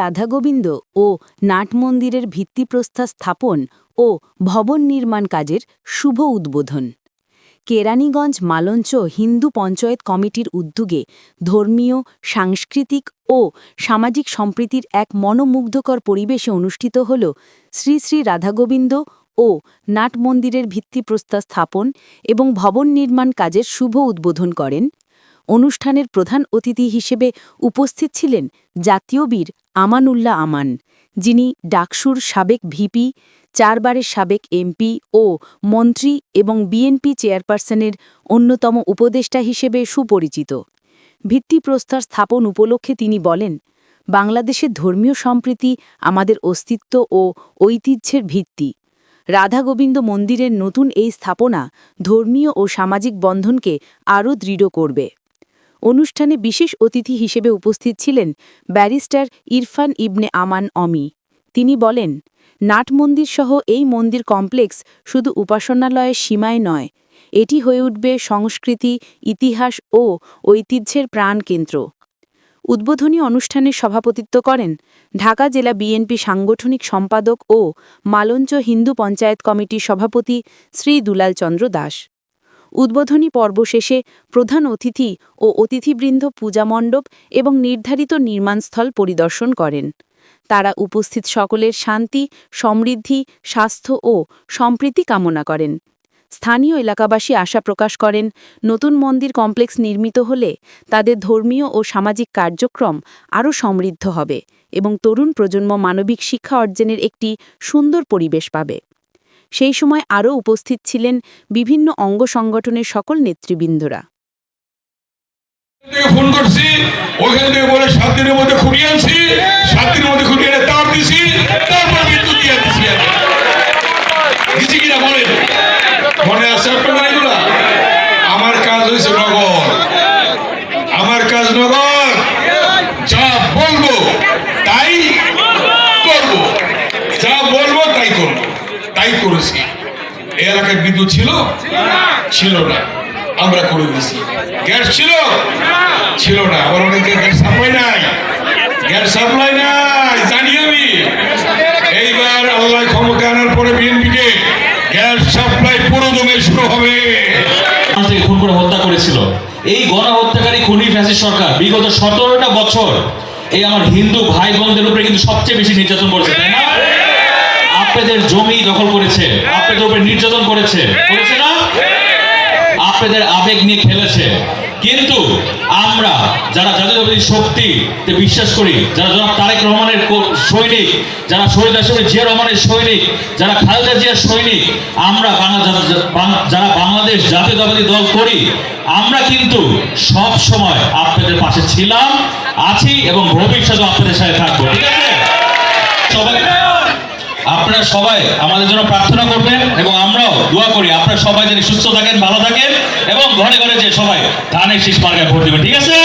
রাধাগোবিন্দ ও নাট মন্দিরের ভিত্তিপ্রস্তর স্থাপন ও ভবন নির্মাণ কাজের শুভ উদ্বোধন। কেরানীগঞ্জ মালঞ্চ হিন্দু পঞ্চায়েত কমিটির উদ্যোগে ধর্মীয়, সাংস্কৃতিক ও সামাজিক সম্প্রীতির এক মনোমুগ্ধকর পরিবেশে অনুষ্ঠিত হল শ্রী শ্রী রাধাগোবিন্দ ও নাট মন্দিরের স্থাপন এবং ভবন নির্মাণ কাজের শুভ উদ্বোধন করেন অনুষ্ঠানের প্রধান অতিথি হিসেবে উপস্থিত ছিলেন জাতীয় বীর আমানুল্লাহ আমান, যিনি ডাকসুর সাবেক ভিপি, চারবারের সাবেক এমপি ও মন্ত্রী এবং বিএনপি চেয়ারপারসনের অন্যতম উপদেষ্টা হিসেবে সুপরিচিত। ভিত্তিপ্রস্তর স্থাপন উপলক্ষে তিনি বলেন, বাংলাদেশের ধর্মীয় সম্প্রীতি আমাদের অস্তিত্ব ও ঐতিহ্যের ভিত্তি। রাধা গোবিন্দ মন্দিরের নতুন এই স্থাপনা ধর্মীয় ও সামাজিক বন্ধনকে আরও দৃঢ় করবে। অনুষ্ঠানে বিশেষ অতিথি হিসেবে উপস্থিত ছিলেন ব্যারিস্টার ইরফান ইবনে আমান অমি। তিনি বলেন, নাট মন্দির সহ এই মন্দির কমপ্লেক্স শুধু উপাসনালয়ের সীমায় নয়, এটি হয়ে উঠবে সংস্কৃতি, ইতিহাস ও ঐতিহ্যের প্রাণকেন্দ্র। উদ্বোধনী অনুষ্ঠানে সভাপতিত্ব করেন ঢাকা জেলা বিএনপি সাংগঠনিক সম্পাদক ও মালঞ্চ হিন্দু পঞ্চায়েত কমিটির সভাপতি শ্রী দুলাল চন্দ্র দাস। উদ্বোধনী পর্ব শেষে প্রধান অতিথি ও অতিথিবৃন্দ পূজামণ্ডপ এবং নির্ধারিত নির্মাণস্থল পরিদর্শন করেন। তারা উপস্থিত সকলের শান্তি, সমৃদ্ধি, স্বাস্থ্য ও সম্প্রীতি কামনা করেন। স্থানীয় এলাকাবাসী আশা প্রকাশ করেন, নতুন মন্দির কমপ্লেক্স নির্মিত হলে তাদের ধর্মীয় ও সামাজিক কার্যক্রম আরও সমৃদ্ধ হবে এবং তরুণ প্রজন্ম মানবিক শিক্ষা অর্জনের একটি সুন্দর পরিবেশ পাবে। সেই সময় আরও উপস্থিত ছিলেন বিভিন্ন অঙ্গ সংগঠনের সকল নেতৃবৃন্দরা। ফোন করছি, ওখান বলে সাত দিনের মধ্যে খুঁড়িয়ে আনছি সাত দিনের মধ্যে খুঁড়িয়ে এনে তার দিছি তারপর বিদ্যুৎ দিয়ে দিছি আমি। দিছি কিনা বলেন মনে আছে আপনাদের এগুলা আমার কাজ হয়েছে নগর আমার কাজ নগর যা বলব তাই করব যা বলব তাই করব তাই করেছি। এই এলাকায় বিদ্যুৎ ছিল? ছিল না। আমরা করে দিছি গ্যাস ছিল? ছিল না। আবার অনেকে গ্যাস সাপ্লাই নাই। গ্যাস সাপ্লাই নাই। জানি আমি। এইবার আল্লাহ ক্ষমতা আনার পরে বিএনপিকে গ্যাস সাপ্লাই পুরো দমে শুরু হবে। খুন করে হত্যা করেছিল। এই গণহত্যাকারী খুনি ফ্যাসিস সরকার বিগত সতেরোটা বছর এই আমার হিন্দু ভাই বোনদের উপরে কিন্তু সবচেয়ে বেশি নির্যাতন করেছে আপনাদের জমি দখল করেছে আপনাদের উপরে নির্যাতন করেছে। করেছে না? আপনাদের আবেগ নিয়ে খেলেছে। কিন্তু আমরা যারা জাতীয়তাবাদী শক্তিতে বিশ্বাস করি যারা জনাব তারেক রহমানের সৈনিক যারা শহীদ রাষ্ট্রপতি জিয়া রহমানের সৈনিক যারা খালেদা জিয়ার সৈনিক আমরা যারা বাংলাদেশ জাতীয়তাবাদী দল করি আমরা কিন্তু সব সময় আপনাদের পাশে ছিলাম আছি এবং ভবিষ্যতে আপনাদের সাথে থাকব। ঠিক আছে? সবাই আপনারা সবাই আমাদের জন্য প্রার্থনা করবেন এবং আমরাও দোয়া করি, আপনারা সবাই যেন সুস্থ থাকেন, ভালো থাকেন এবং ঘরে ঘরে যে সবাই ধানের শীষ মার্কায় ভোট দেবেন, ঠিক আছে?